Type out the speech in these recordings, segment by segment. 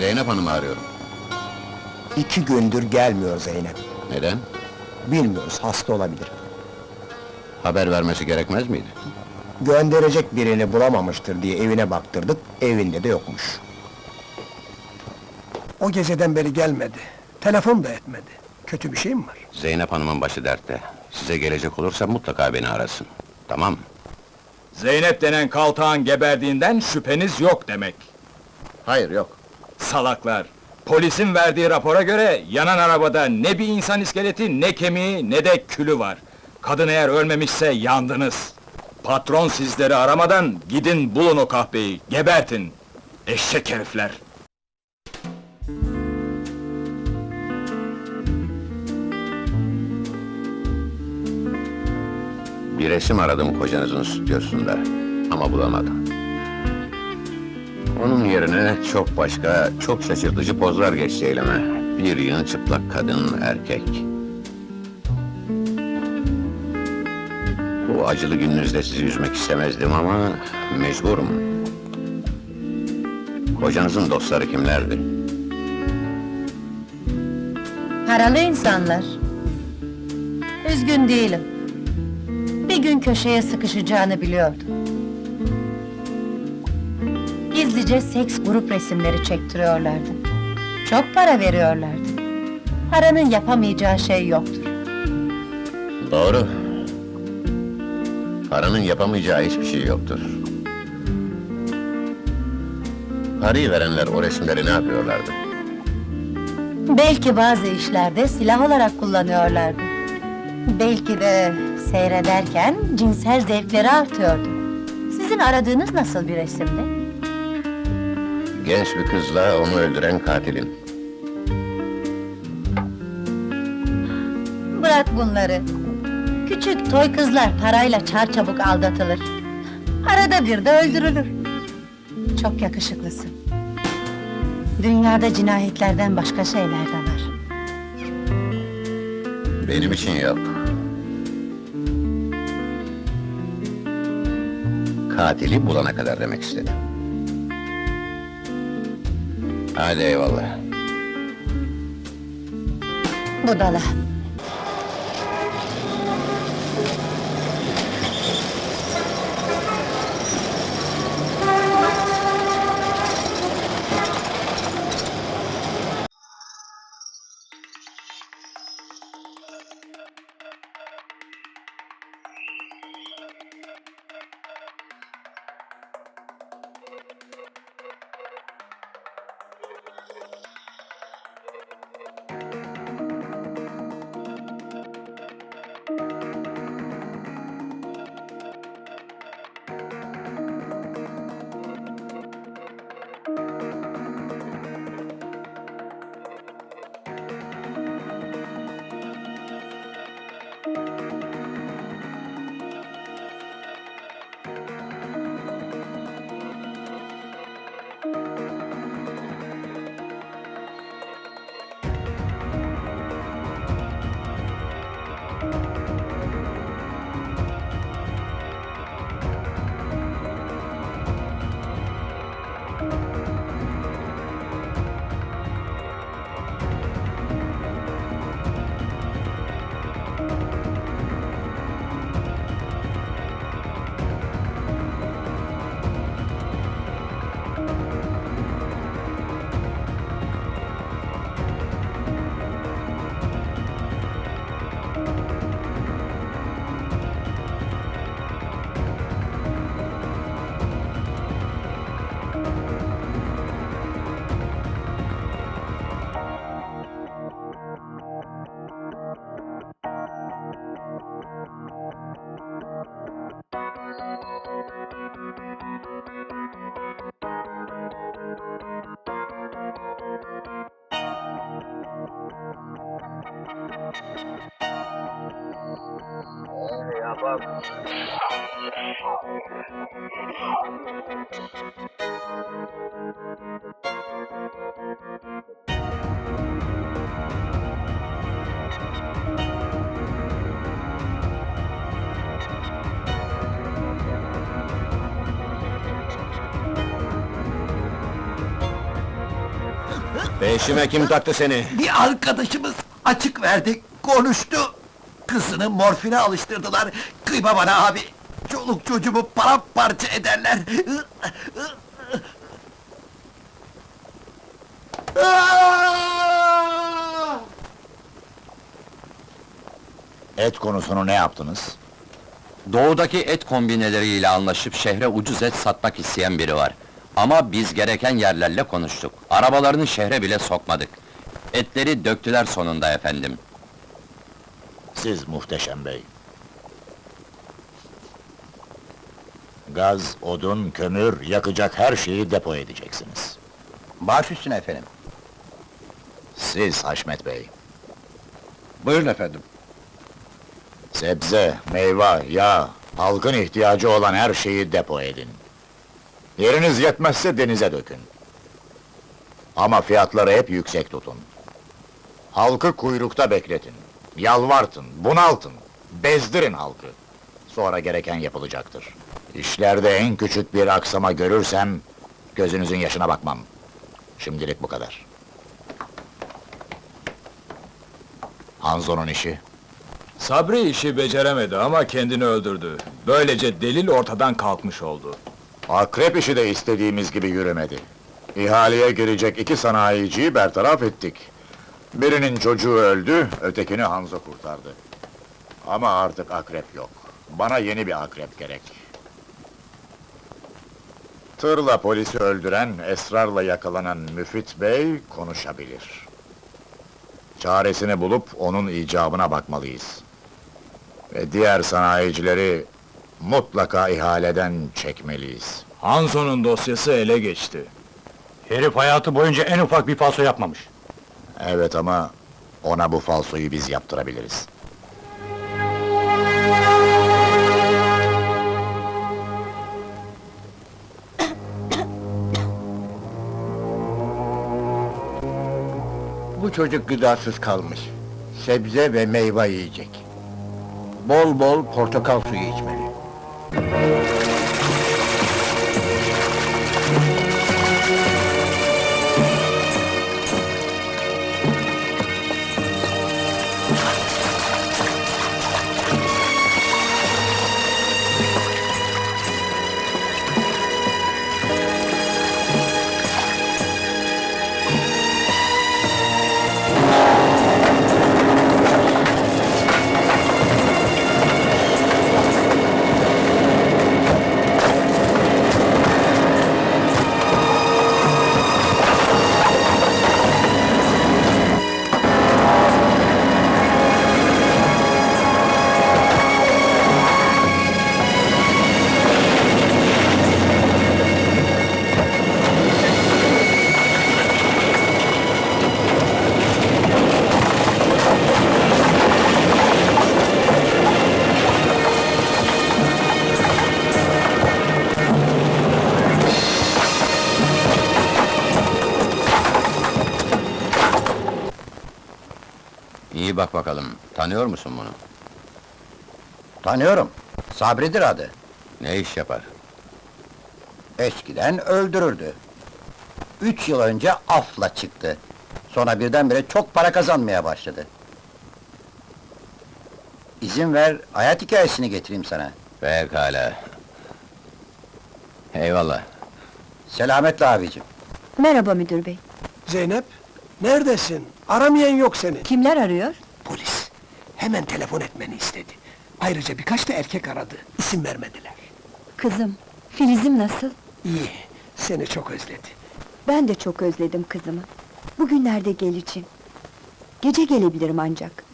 Zeynep Hanım'ı arıyorum. İki gündür gelmiyor Zeynep. Neden? Bilmiyoruz, hasta olabilir. Haber vermesi gerekmez miydi? Gönderecek birini bulamamıştır diye evine baktırdık, evinde de yokmuş. O geceden beri gelmedi. Telefon da etmedi. Kötü bir şey mi var? Zeynep Hanım'ın başı dertte. Size gelecek olursa mutlaka beni arasın. Tamam mı? Zeynep denen kaltağın geberdiğinden şüpheniz yok demek. Hayır, yok. Salaklar! Polisin verdiği rapora göre yanan arabada ne bir insan iskeleti, ne kemiği, ne de külü var. Kadın eğer ölmemişse yandınız. Patron sizleri aramadan gidin bulun o kahpeyi, gebertin. Eşek herifler! Bir resim aradım kocanızın stüdyosunda. Ama bulamadım. Onun yerine çok başka, çok şaşırtıcı pozlar geçti elime. Bir yığın çıplak kadın, erkek. Bu acılı gününüzde sizi üzmek istemezdim ama mecburum. Kocanızın dostları kimlerdi? Paralı insanlar. Üzgün değilim. Bir gün köşeye sıkışacağını biliyordum. Gizlice seks grup resimleri çektiriyorlardı. Çok para veriyorlardı. Paranın yapamayacağı şey yoktur. Doğru. Paranın yapamayacağı hiçbir şey yoktur. Parayı verenler o resimleri ne yapıyorlardı? Belki bazı işlerde silah olarak kullanıyorlardı. Belki de seyrederken cinsel zevkleri artıyordu. Sizin aradığınız nasıl bir resimdi? Genç bir kızla onu öldüren katilin. Bırak bunları. Küçük toy kızlar parayla çarçabuk aldatılır. Arada bir de öldürülür. Çok yakışıklısın. Dünyada cinayetlerden başka şeyler de var. Benim için yap. Katili bulana kadar demek istedim. Hadi eyvallah. Budala. Değişime kim taktı seni? Bir arkadaşımız açık verdi, konuştu. Kızını morfine alıştırdılar. Kıyma bana abi, Çoluk çocuğumu paramparça ederler. Et konusunu ne yaptınız? Doğudaki et kombineleriyle anlaşıp şehre ucuz et satmak isteyen biri var. Ama biz gereken yerlerle konuştuk. Arabalarını şehre bile sokmadık. Etleri döktüler sonunda efendim. Siz muhteşem bey. Gaz, odun, kömür, yakacak her şeyi depo edeceksiniz. Baş üstüne efendim. Siz Haşmet bey. Buyurun efendim. Sebze, meyve, yağ, halkın ihtiyacı olan her şeyi depo edin. Yeriniz yetmezse denize dökün. Ama fiyatları hep yüksek tutun. Halkı kuyrukta bekletin. Yalvartın, bunaltın, bezdirin halkı. Sonra gereken yapılacaktır. İşlerde en küçük bir aksama görürsem, gözünüzün yaşına bakmam. Şimdilik bu kadar. Hanzo'nun işi. Sabri işi beceremedi ama kendini öldürdü. Böylece delil ortadan kalkmış oldu. Akrep işi de istediğimiz gibi yürümedi. İhaleye girecek iki sanayiciyi bertaraf ettik. Birinin çocuğu öldü, ötekini Hanzo kurtardı. Ama artık akrep yok. Bana yeni bir akrep gerek. Tırla polisi öldüren, esrarla yakalanan Müfit Bey konuşabilir. Çaresini bulup onun icabına bakmalıyız. Ve diğer sanayicileri mutlaka ihaleden çekmeliyiz. Hanzo'nun dosyası ele geçti. Herif hayatı boyunca en ufak bir falso yapmamış. Evet ama ona bu falsoyu biz yaptırabiliriz. Bu çocuk gıdasız kalmış. Sebze ve meyve yiyecek. Bol bol portakal suyu içmeli. İyi bak bakalım, tanıyor musun bunu? Tanıyorum. Sabri'dir adı. Ne iş yapar? Eskiden öldürürdü. Üç yıl önce afla çıktı. Sonra birdenbire çok para kazanmaya başladı. İzin ver, hayat hikayesini getireyim sana. Pekala. Eyvallah. Selametle abicim. Merhaba müdür bey. Zeynep, neredesin? Aramayan yok seni. Kimler arıyor? Polis, hemen telefon etmeni istedi. Ayrıca birkaç da erkek aradı, isim vermediler. Kızım, Filiz'im nasıl? İyi, seni çok özledi. Ben de çok özledim kızımı. Bugünlerde geleceğim. Gece gelebilirim ancak.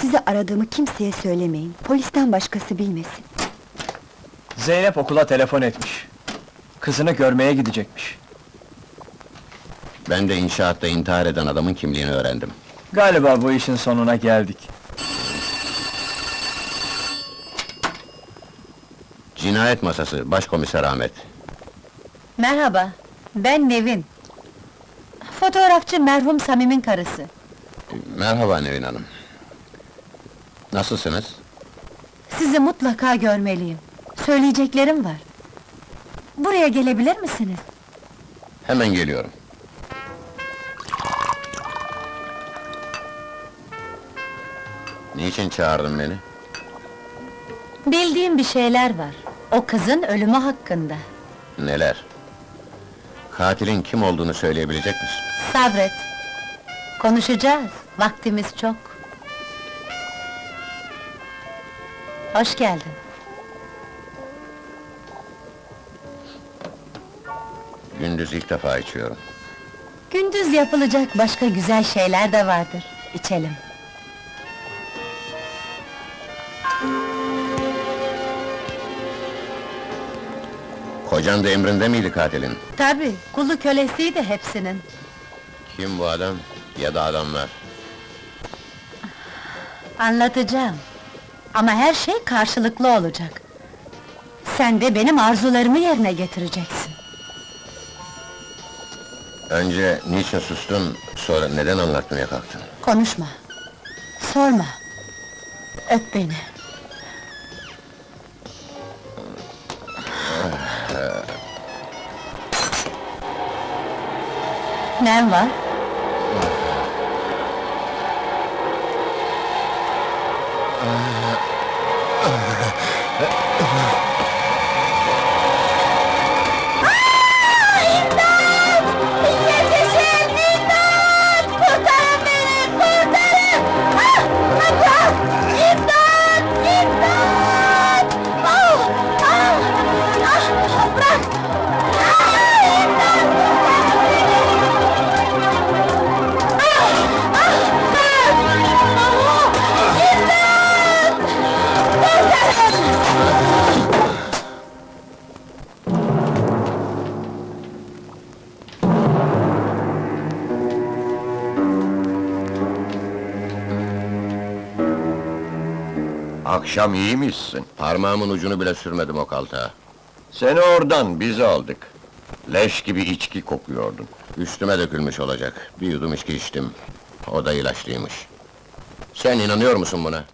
Size aradığımı kimseye söylemeyin. Polisten başkası bilmesin. Zeynep okula telefon etmiş. Kızını görmeye gidecekmiş. Ben de inşaatta intihar eden adamın kimliğini öğrendim. Galiba bu işin sonuna geldik. Cinayet masası, başkomiser Ahmet. Merhaba, ben Nevin. Fotoğrafçı merhum Samim'in karısı. Merhaba Nevin Hanım. Nasılsınız? Sizi mutlaka görmeliyim. Söyleyeceklerim var. Buraya gelebilir misiniz? Hemen geliyorum. Niçin çağırdın beni? Bildiğim bir şeyler var. O kızın ölümü hakkında. Neler? Katilin kim olduğunu söyleyebilecek misin? Sabret. Konuşacağız. Vaktimiz çok. Hoş geldin. Gündüz ilk defa içiyorum. Gündüz yapılacak başka güzel şeyler de vardır. İçelim. Kocan da emrinde miydi katilin? Tabii, kulu kölesiydi hepsinin. Kim bu adam ya da adamlar? Anlatacağım. Ama her şey karşılıklı olacak. Sen de benim arzularımı yerine getireceksin. Önce niçin sustun, sonra neden anlatmaya kalktın? Konuşma. Sorma. Öp beni. Ne var? Yetişin! Akşam iyiymişsin. Parmağımın ucunu bile sürmedim o kaltağa. Seni oradan biz aldık. Leş gibi içki kokuyordun. Üstüme dökülmüş olacak. Bir yudum içki içtim. O da ilaçlıymış. Sen inanıyor musun buna?